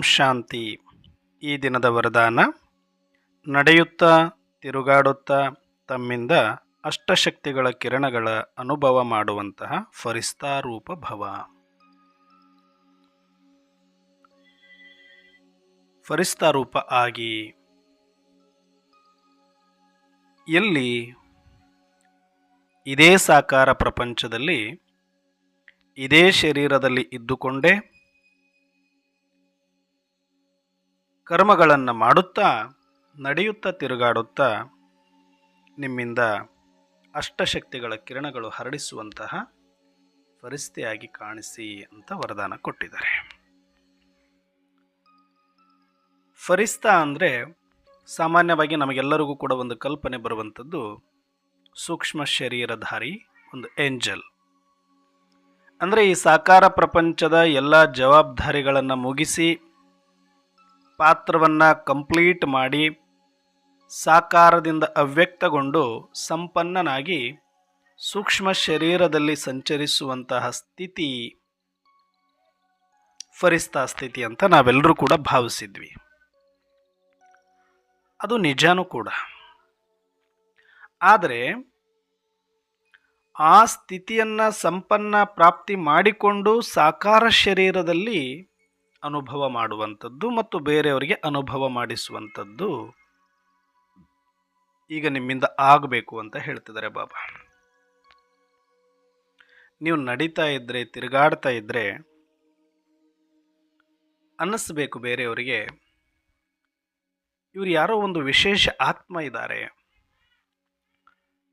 ಶಾಂತಿ. ಈ ದಿನದ ವರದಾನ, ನಡೆಯುತ್ತಾ, ತಿರುಗಾಡುತ್ತಾ, ತಮ್ಮಿಂದ ಅಷ್ಟಶಕ್ತಿಗಳ ಕಿರಣಗಳ ಅನುಭವ ಮಾಡುವಂತಹ ಫರಿಸ್ತಾರೂಪ ಭವ. ಫರಿಸ್ತಾರೂಪ ಆಗಿ, ಎಲ್ಲಿ, ಇದೇ ಸಾಕಾರ ಪ್ರಪಂಚದಲ್ಲಿ, ಇದೇ ಶರೀರದಲ್ಲಿ ಇದ್ದುಕೊಂಡೇ ಕರ್ಮಗಳನ್ನು ಮಾಡುತ್ತಾ, ನಡೆಯುತ್ತಾ, ತಿರುಗಾಡುತ್ತಾ, ನಿಮ್ಮಿಂದ ಅಷ್ಟಶಕ್ತಿಗಳ ಕಿರಣಗಳು ಹರಡಿಸುವಂತಹ ಪರಿಸ್ಥಿತಿಯಾಗಿ ಕಾಣಿಸಿ ಅಂತ ವರದಾನ ಕೊಟ್ಟಿದ್ದಾರೆ. ಫರಿಸ್ತ ಅಂದರೆ ಸಾಮಾನ್ಯವಾಗಿ ನಮಗೆಲ್ಲರಿಗೂ ಕೂಡ ಒಂದು ಕಲ್ಪನೆ ಬರುವಂಥದ್ದು ಸೂಕ್ಷ್ಮ ಶರೀರಧಾರಿ ಒಂದು ಏಂಜಲ್. ಅಂದರೆ ಈ ಸಾಕಾರ ಪ್ರಪಂಚದ ಎಲ್ಲ ಜವಾಬ್ದಾರಿಗಳನ್ನು ಮುಗಿಸಿ ಪಾತ್ರವನ್ನು ಕಂಪ್ಲೀಟ್ ಮಾಡಿ ಸಾಕಾರದಿಂದ ಅವ್ಯಕ್ತಗೊಂಡು ಸಂಪನ್ನನಾಗಿ ಸೂಕ್ಷ್ಮ ಶರೀರದಲ್ಲಿ ಸಂಚರಿಸುವಂತಹ ಸ್ಥಿತಿ, ಫರಿಸ್ತಾ ಸ್ಥಿತಿ ಅಂತ ನಾವೆಲ್ಲರೂ ಕೂಡ ಭಾವಿಸಿದ್ವಿ. ಅದು ನಿಜಾನೂ ಕೂಡ. ಆದರೆ ಆ ಸ್ಥಿತಿಯನ್ನು ಸಂಪನ್ನ ಪ್ರಾಪ್ತಿ ಮಾಡಿಕೊಂಡು ಸಾಕಾರ ಶರೀರದಲ್ಲಿ ಅನುಭವ ಮಾಡುವಂಥದ್ದು ಮತ್ತು ಬೇರೆಯವರಿಗೆ ಅನುಭವ ಮಾಡಿಸುವಂಥದ್ದು. ಈಗ ನಿಮ್ಮಿಂದ ಆಗಬೇಕು ಅಂತ ಹೇಳ್ತಿದ್ದಾರೆ ಬಾಬಾ. ನೀವು ನಡೀತಾ ಇದ್ದರೆ ತಿರುಗಾಡ್ತಾ ಇದ್ದರೆ ಅನ್ನಿಸ್ಬೇಕು ಬೇರೆಯವರಿಗೆ. ಇವರು ಯಾರೋ ಒಂದು ವಿಶೇಷ ಆತ್ಮ ಇದ್ದಾರೆ.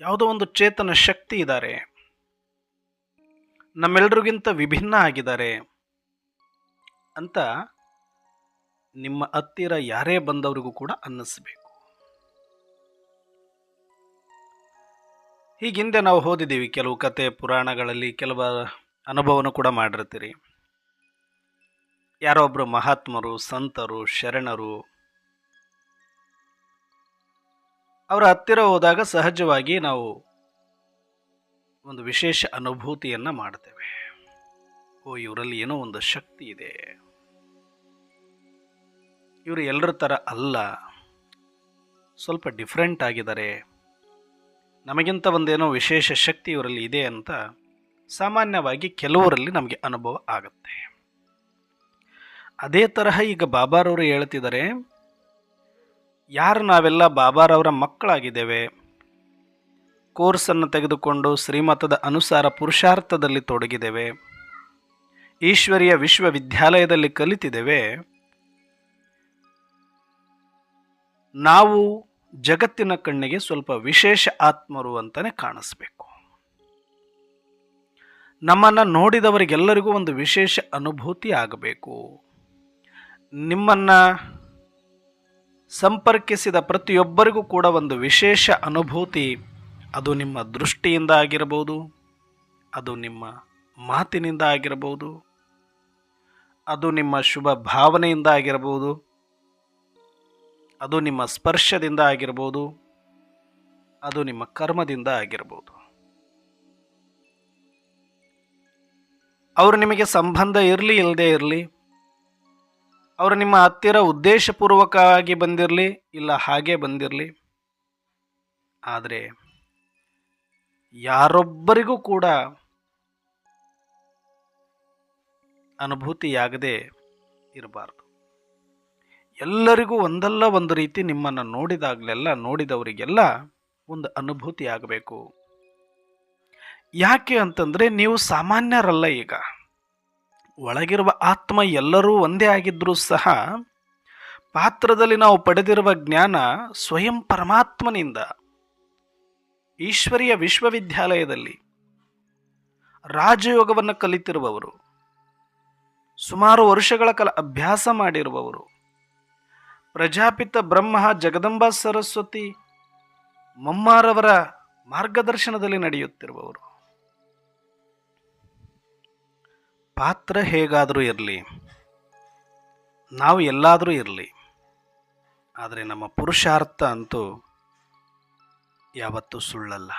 ಯಾವುದೋ ಒಂದು ಚೇತನ ಶಕ್ತಿ ಇದ್ದಾರೆ. ನಮ್ಮೆಲ್ಲರಿಗಿಂತ ವಿಭಿನ್ನ ಆಗಿದ್ದಾರೆ. ಅಂತ ನಿಮ್ಮ ಹತ್ತಿರ ಯಾರೇ ಬಂದವರಿಗೂ ಕೂಡ ಅನ್ನಿಸ್ಬೇಕು. ಹೀಗಿಂದೆ ನಾವು ಓದಿದ್ದೀವಿ ಕೆಲವು ಕತೆ ಪುರಾಣಗಳಲ್ಲಿ ಕೆಲವು ಅನುಭವನೂ ಕೂಡ ಮಾಡಿರ್ತೀರಿ. ಯಾರೋ ಒಬ್ಬರು ಮಹಾತ್ಮರು, ಸಂತರು, ಶರಣರು ಅವರ ಹತ್ತಿರ ಹೋದಾಗ ಸಹಜವಾಗಿ ನಾವು ಒಂದು ವಿಶೇಷ ಅನುಭೂತಿಯನ್ನು ಮಾಡ್ತೇವೆ. ಓ, ಇವರಲ್ಲಿ ಏನೋ ಒಂದು ಶಕ್ತಿ ಇದೆ. ಇವರು ಎಲ್ಲರ ಥರ ಅಲ್ಲ. ಸ್ವಲ್ಪ ಡಿಫ್ರೆಂಟ್ ಆಗಿದ್ದಾರೆ. ನಮಗಿಂತ ಒಂದೇನೋ ವಿಶೇಷ ಶಕ್ತಿ ಇವರಲ್ಲಿ ಇದೆ ಅಂತ ಸಾಮಾನ್ಯವಾಗಿ ಕೆಲವರಲ್ಲಿ ನಮಗೆ ಅನುಭವ ಆಗುತ್ತೆ. ಅದೇ ತರಹ ಈಗ ಬಾಬಾರವರು ಹೇಳ್ತಿದ್ದಾರೆ ಯಾರು ನಾವೆಲ್ಲ ಬಾಬಾರವರ ಮಕ್ಕಳಾಗಿದ್ದೇವೆ? ಕೋರ್ಸನ್ನು ತೆಗೆದುಕೊಂಡು ಶ್ರೀಮತದ ಅನುಸಾರ ಪುರುಷಾರ್ಥದಲ್ಲಿ ತೊಡಗಿದ್ದೇವೆ. ಈಶ್ವರಿಯ ವಿಶ್ವವಿದ್ಯಾಲಯದಲ್ಲಿ ಕಲಿತಿದ್ದೇವೆ. ನಾವು ಜಗತ್ತಿನ ಕಣ್ಣಿಗೆ ಸ್ವಲ್ಪ ವಿಶೇಷ ಆತ್ಮರು ಅಂತಲೇ ಕಾಣಿಸ್ಬೇಕು. ನಮ್ಮನ್ನು ನೋಡಿದವರಿಗೆಲ್ಲರಿಗೂ ಒಂದು ವಿಶೇಷ ಅನುಭೂತಿ ಆಗಬೇಕು. ನಿಮ್ಮನ್ನು ಸಂಪರ್ಕಿಸಿದ ಪ್ರತಿಯೊಬ್ಬರಿಗೂ ಕೂಡ ಒಂದು ವಿಶೇಷ ಅನುಭೂತಿ, ಅದು ನಿಮ್ಮ ದೃಷ್ಟಿಯಿಂದ ಆಗಿರಬಹುದು, ಅದು ನಿಮ್ಮ ಮಾತಿನಿಂದ ಆಗಿರಬಹುದು, ಅದು ನಿಮ್ಮ ಶುಭ ಭಾವನೆಯಿಂದ ಆಗಿರಬಹುದು ಅದು ನಿಮ್ಮ ಸ್ಪರ್ಶದಿಂದ ಆಗಿರ್ಬೋದು, ಅದು ನಿಮ್ಮ ಕರ್ಮದಿಂದ ಆಗಿರ್ಬೋದು. ಅವರು ನಿಮಗೆ ಸಂಬಂಧ ಇರಲಿ ಇಲ್ಲದೆ ಇರಲಿ, ಅವರು ನಿಮ್ಮ ಹತ್ತಿರ ಉದ್ದೇಶಪೂರ್ವಕವಾಗಿ ಬಂದಿರಲಿ, ಇಲ್ಲ ಹಾಗೆ ಬಂದಿರಲಿ, ಆದರೆ ಯಾರೊಬ್ಬರಿಗೂ ಕೂಡ ಅನುಭೂತಿಯಾಗದೆ ಇರಬಾರ್ದು. ಎಲ್ಲರಿಗೂ ಒಂದಲ್ಲ ಒಂದು ರೀತಿ ನಿಮ್ಮನ್ನು ನೋಡಿದಾಗಲೆಲ್ಲ, ನೋಡಿದವರಿಗೆಲ್ಲ ಒಂದು ಅನುಭೂತಿ ಆಗಬೇಕು. ಯಾಕೆ ಅಂತಂದರೆ ನೀವು ಸಾಮಾನ್ಯರಲ್ಲ ಈಗ. ಒಳಗಿರುವ ಆತ್ಮ ಎಲ್ಲರೂ ಒಂದೇ ಆಗಿದ್ದರೂ ಸಹ ಪಾತ್ರದಲ್ಲಿ ನಾವು ಪಡೆದಿರುವ ಜ್ಞಾನ ಸ್ವಯಂ ಪರಮಾತ್ಮನಿಂದ, ಈಶ್ವರಿಯ ವಿಶ್ವವಿದ್ಯಾಲಯದಲ್ಲಿ, ರಾಜಯೋಗವನ್ನು ಕಲಿತಿರುವವರು, ಸುಮಾರು ವರ್ಷಗಳ ಕಾಲ ಅಭ್ಯಾಸ ಮಾಡಿರುವವರು ಪ್ರಜಾಪಿತ ಬ್ರಹ್ಮ ಜಗದಂಬಾ ಸರಸ್ವತಿ ಮಮ್ಮಾರವರ ಮಾರ್ಗದರ್ಶನದಲ್ಲಿ ನಡೆಯುತ್ತಿರುವವರು. ಪಾತ್ರ ಹೇಗಾದರೂ ಇರಲಿ, ನಾವು ಎಲ್ಲಾದರೂ ಇರಲಿ, ಆದರೆ ನಮ್ಮ ಪುರುಷಾರ್ಥ ಅಂತೂ ಯಾವತ್ತೂ ಸುಳ್ಳಲ್ಲ.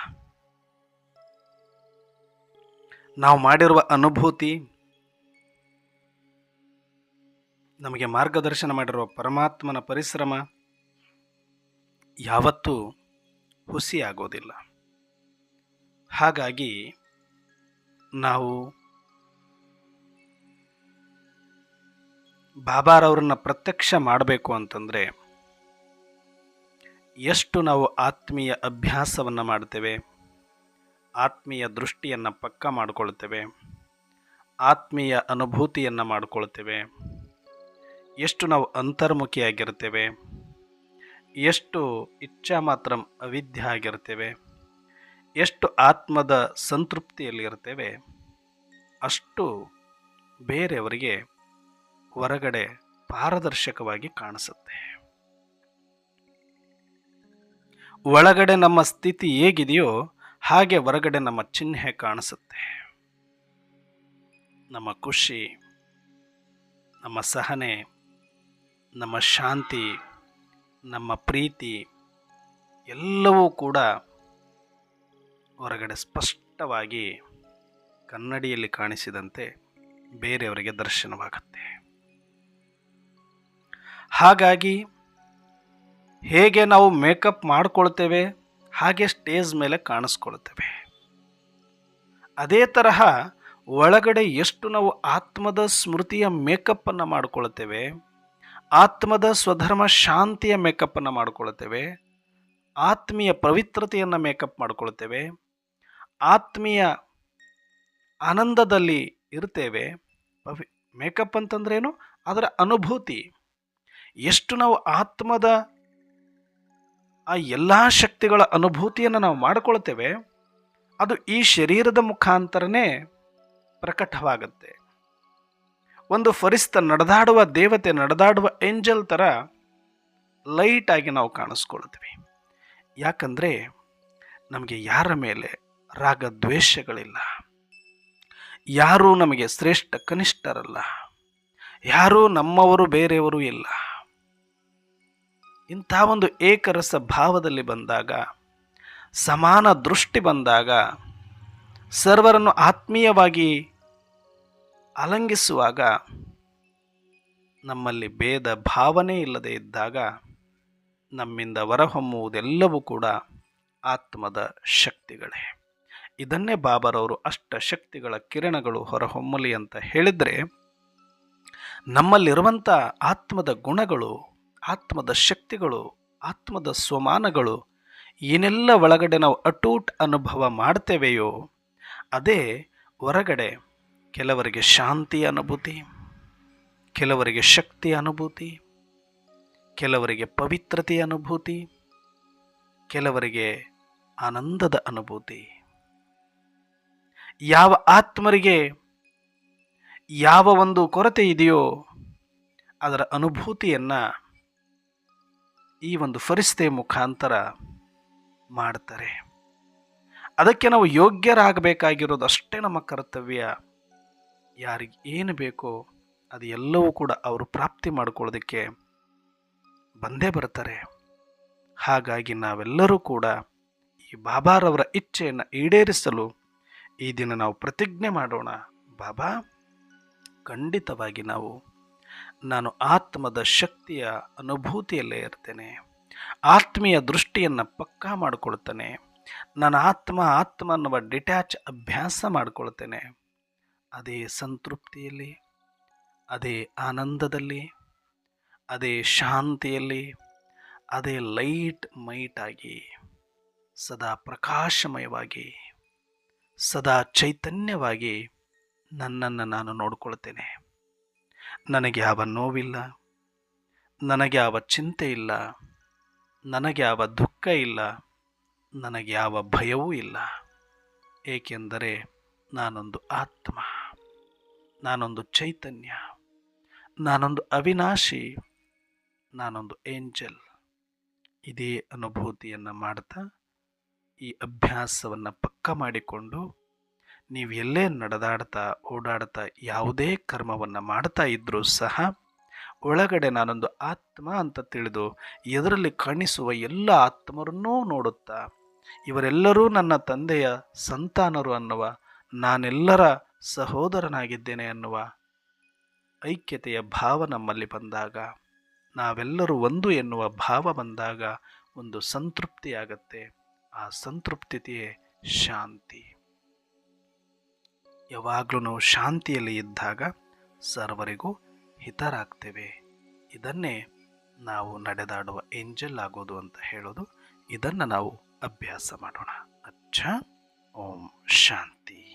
ನಾವು ಮಾಡಿರುವ ಅನುಭೂತಿ ನಮಗೆ ಮಾರ್ಗದರ್ಶನ ಮಾಡಿರುವ ಪರಮಾತ್ಮನ ಪರಿಶ್ರಮ ಯಾವತ್ತೂ ಹುಸಿಯಾಗೋದಿಲ್ಲ. ಹಾಗಾಗಿ ನಾವು ಬಾಬಾರವ್ರನ್ನ ಪ್ರತ್ಯಕ್ಷ ಮಾಡಬೇಕು ಅಂತಂದರೆ ಎಷ್ಟು ನಾವು ಆತ್ಮೀಯ ಅಭ್ಯಾಸವನ್ನು ಮಾಡ್ತೇವೆ, ಆತ್ಮೀಯ ದೃಷ್ಟಿಯನ್ನು ಪಕ್ಕ ಮಾಡಿಕೊಳ್ತೇವೆ, ಆತ್ಮೀಯ ಅನುಭೂತಿಯನ್ನು ಮಾಡಿಕೊಳ್ತೇವೆ ಎಷ್ಟು ನಾವು ಅಂತರ್ಮುಖಿಯಾಗಿರ್ತೇವೆ ಎಷ್ಟು ಇಚ್ಛಾ ಮಾತ್ರ ಅವಿದ್ಯ ಆಗಿರ್ತೇವೆ ಎಷ್ಟು ಆತ್ಮದ ಸಂತೃಪ್ತಿಯಲ್ಲಿರ್ತೇವೆ ಅಷ್ಟು ಬೇರೆಯವರಿಗೆ ಹೊರಗಡೆ ಪಾರದರ್ಶಕವಾಗಿ ಕಾಣಿಸುತ್ತೆ. ಒಳಗಡೆ ನಮ್ಮ ಸ್ಥಿತಿ ಹೇಗಿದೆಯೋ ಹಾಗೆ ಹೊರಗಡೆ ನಮ್ಮ ಚಿಹ್ನೆ ಕಾಣಿಸುತ್ತೆ. ನಮ್ಮ ಖುಷಿ, ನಮ್ಮ ಸಹನೆ ನಮ್ಮ ಶಾಂತಿ, ನಮ್ಮ ಪ್ರೀತಿ ಎಲ್ಲವೂ ಕೂಡ ಹೊರಗಡೆ ಸ್ಪಷ್ಟವಾಗಿ ಕನ್ನಡಿಯಲ್ಲಿ ಕಾಣಿಸಿದಂತೆ ಬೇರೆಯವರಿಗೆ ದರ್ಶನವಾಗುತ್ತೆ. ಹಾಗಾಗಿ ಹೇಗೆ ನಾವು ಮೇಕಪ್ ಮಾಡಿಕೊಳ್ತೇವೆ, ಹಾಗೆ ಸ್ಟೇಜ್ ಮೇಲೆ ಕಾಣಿಸ್ಕೊಳ್ತೇವೆ. ಅದೇ ತರಹ ಒಳಗಡೆ ಎಷ್ಟು ನಾವು ಆತ್ಮದ ಸ್ಮೃತಿಯ ಮೇಕಪ್ಪನ್ನು ಮಾಡಿಕೊಳ್ತೇವೆ ಆತ್ಮದ ಸ್ವಧರ್ಮ ಶಾಂತಿಯ ಮೇಕಪ್ಪನ್ನು ಮಾಡಿಕೊಳ್ತೇವೆ. ಆತ್ಮೀಯ ಪವಿತ್ರತೆಯನ್ನು ಮೇಕಪ್ ಮಾಡಿಕೊಳ್ತೇವೆ. ಆತ್ಮೀಯ ಆನಂದದಲ್ಲಿ ಇರ್ತೇವೆ. ಪವಿ, ಮೇಕಪ್ ಅಂತಂದ್ರೇನು? ಅದರ ಅನುಭೂತಿ. ಎಷ್ಟು ನಾವು ಆತ್ಮದ ಆ ಎಲ್ಲ ಶಕ್ತಿಗಳ ಅನುಭೂತಿಯನ್ನು ನಾವು ಮಾಡಿಕೊಳ್ತೇವೆ, ಅದು ಈ ಶರೀರದ ಮುಖಾಂತರನೇ ಪ್ರಕಟವಾಗುತ್ತೆ. ಒಂದು ಫರಿಸ್ತ ನಡೆದಾಡುವ ದೇವತೆ, ನಡೆದಾಡುವ ಏಂಜಲ್ ಥರ ಲೈಟಾಗಿ ನಾವು ಕಾಣಿಸ್ಕೊಳ್ತೀವಿ. ಯಾಕಂದರೆ ನಮಗೆ ಯಾರ ಮೇಲೆ ರಾಗ ದ್ವೇಷಗಳಿಲ್ಲ, ಯಾರೂ ನಮಗೆ ಶ್ರೇಷ್ಠ ಕನಿಷ್ಠರಲ್ಲ, ಯಾರೂ ನಮ್ಮವರು ಬೇರೆಯವರು ಇಲ್ಲ. ಇಂಥ ಒಂದು ಏಕರಸ ಭಾವದಲ್ಲಿ ಬಂದಾಗ, ಸಮಾನ ದೃಷ್ಟಿ ಬಂದಾಗ, ಸರ್ವರನ್ನು ಆತ್ಮೀಯವಾಗಿ ಅಲಂಗಿಸುವಾಗ ನಮ್ಮಲ್ಲಿ ಭೇದ ಭಾವನೆ ಇಲ್ಲದೆ ಇದ್ದಾಗ ನಮ್ಮಿಂದ ಹೊರಹೊಮ್ಮುವುದೆಲ್ಲವೂ ಕೂಡ ಆತ್ಮದ ಶಕ್ತಿಗಳೇ. ಇದನ್ನೇ ಬಾಬರವರು ಅಷ್ಟ ಶಕ್ತಿಗಳ ಕಿರಣಗಳು ಹೊರಹೊಮ್ಮಲಿ ಅಂತ ಹೇಳಿದರೆ ನಮ್ಮಲ್ಲಿರುವಂಥ ಆತ್ಮದ ಗುಣಗಳು, ಆತ್ಮದ ಶಕ್ತಿಗಳು, ಆತ್ಮದ ಸ್ವಮಾನಗಳು ಏನೆಲ್ಲ ಒಳಗಡೆ ನಾವು ಅಟೂಟ್ ಅನುಭವ ಮಾಡ್ತೇವೆಯೋ, ಅದೇ ಹೊರಗಡೆ ಕೆಲವರಿಗೆ ಶಾಂತಿ ಅನುಭೂತಿ, ಕೆಲವರಿಗೆ ಶಕ್ತಿ ಅನುಭೂತಿ, ಕೆಲವರಿಗೆ ಪವಿತ್ರತೆಯ ಅನುಭೂತಿ, ಕೆಲವರಿಗೆ ಆನಂದದ ಅನುಭೂತಿ. ಯಾವ ಆತ್ಮರಿಗೆ ಯಾವ ಒಂದು ಕೊರತೆ ಇದೆಯೋ ಅದರ ಅನುಭೂತಿಯನ್ನು ಈ ಒಂದು ಫರಿಸ್ತೆ ಮುಖಾಂತರ ಮಾಡ್ತಾರೆ. ಅದಕ್ಕೆ ನಾವು ಯೋಗ್ಯರಾಗಬೇಕಾಗಿರೋದು ಅಷ್ಟೇ ನಮ್ಮ ಕರ್ತವ್ಯ. ಯಾರಿಗೆ ಏನು ಬೇಕೋ ಅದು ಎಲ್ಲವೂ ಕೂಡ ಅವರು ಪ್ರಾಪ್ತಿ ಮಾಡ್ಕೊಳ್ಳೋದಕ್ಕೆ ಬಂದೇ ಬರ್ತಾರೆ. ಹಾಗಾಗಿ ನಾವೆಲ್ಲರೂ ಕೂಡ ಈ ಬಾಬಾರವರ ಇಚ್ಛೆಯನ್ನು ಈಡೇರಿಸಲು ಈ ದಿನ ನಾವು ಪ್ರತಿಜ್ಞೆ ಮಾಡೋಣ. ಬಾಬಾ, ಖಂಡಿತವಾಗಿ ನಾವು, ನಾನು ಆತ್ಮದ ಶಕ್ತಿಯ ಅನುಭೂತಿಯಲ್ಲೇ ಇರ್ತೇನೆ. ಆತ್ಮೀಯ ದೃಷ್ಟಿಯನ್ನು ಪಕ್ಕಾ ಮಾಡಿಕೊಳ್ತೇನೆ. ನಾನು ಆತ್ಮ ಆತ್ಮ ಅನ್ನುವ ಡಿಟ್ಯಾಚ್ ಅಭ್ಯಾಸ ಮಾಡಿಕೊಳ್ತೇನೆ. ಅದೇ ಸಂತೃಪ್ತಿಯಲ್ಲಿ, ಅದೇ ಆನಂದದಲ್ಲಿ, ಅದೇ ಶಾಂತಿಯಲ್ಲಿ, ಅದೇ ಲೈಟ್ ಮೈಟಾಗಿ, ಸದಾ ಪ್ರಕಾಶಮಯವಾಗಿ, ಸದಾ ಚೈತನ್ಯವಾಗಿ ನನ್ನನ್ನು ನಾನು ನೋಡಿಕೊಳ್ತೇನೆ. ನನಗೆ ಯಾವ ನೋವಿಲ್ಲ, ನನಗೆ ಯಾವ ಚಿಂತೆ ಇಲ್ಲ, ನನಗೆ ಯಾವ ದುಃಖ ಇಲ್ಲ, ನನಗೆ ಯಾವ ಭಯವೂ ಇಲ್ಲ. ಏಕೆಂದರೆ ನಾನೊಂದು ಆತ್ಮ, ನಾನೊಂದು ಚೈತನ್ಯ, ನಾನೊಂದು ಅವಿನಾಶಿ, ನಾನೊಂದು ಏಂಜಲ್. ಇದೇ ಅನುಭೂತಿಯನ್ನು ಮಾಡ್ತಾ ಈ ಅಭ್ಯಾಸವನ್ನು ಪಕ್ಕ ಮಾಡಿಕೊಂಡು ನೀವು ಎಲ್ಲೇ ನಡೆದಾಡ್ತಾ, ಓಡಾಡ್ತಾ ಯಾವುದೇ ಕರ್ಮವನ್ನು ಮಾಡ್ತಾ ಇದ್ದರೂ ಸಹ ಒಳಗಡೆ ನಾನೊಂದು ಆತ್ಮ ಅಂತ ತಿಳಿದು ಎದರಲ್ಲಿ ಕಾಣಿಸುವ ಎಲ್ಲ ಆತ್ಮರನ್ನೂ ನೋಡುತ್ತಾ ಇವರೆಲ್ಲರೂ ನನ್ನ ತಂದೆಯ ಸಂತಾನರು ಅನ್ನುವ ನಾನೆಲ್ಲರ ಸಹೋದರನಾಗಿದ್ದೇನೆ ಅನ್ನುವ ಐಕ್ಯತೆಯ ಭಾವ ನಮ್ಮಲ್ಲಿ ಬಂದಾಗ, ನಾವೆಲ್ಲರೂ ಒಂದು ಎನ್ನುವ ಭಾವ ಬಂದಾಗ ಒಂದು ಸಂತೃಪ್ತಿಯಾಗತ್ತೆ. ಆ ಸಂತೃಪ್ತಿಯೇ ಶಾಂತಿ. ಯಾವಾಗಲೂ ನಾವು ಶಾಂತಿಯಲ್ಲಿ ಇದ್ದಾಗ ಸರ್ವರಿಗೂ ಹಿತರಾಗ್ತೇವೆ. ಇದನ್ನೇ ನಾವು ನಡೆದಾಡುವ ಏಂಜಲ್ ಆಗೋದು ಅಂತ ಹೇಳೋದು. ಇದನ್ನು ನಾವು ಅಭ್ಯಾಸ ಮಾಡೋಣ. ಅಚ್ಚ. ಓಂ ಶಾಂತಿ.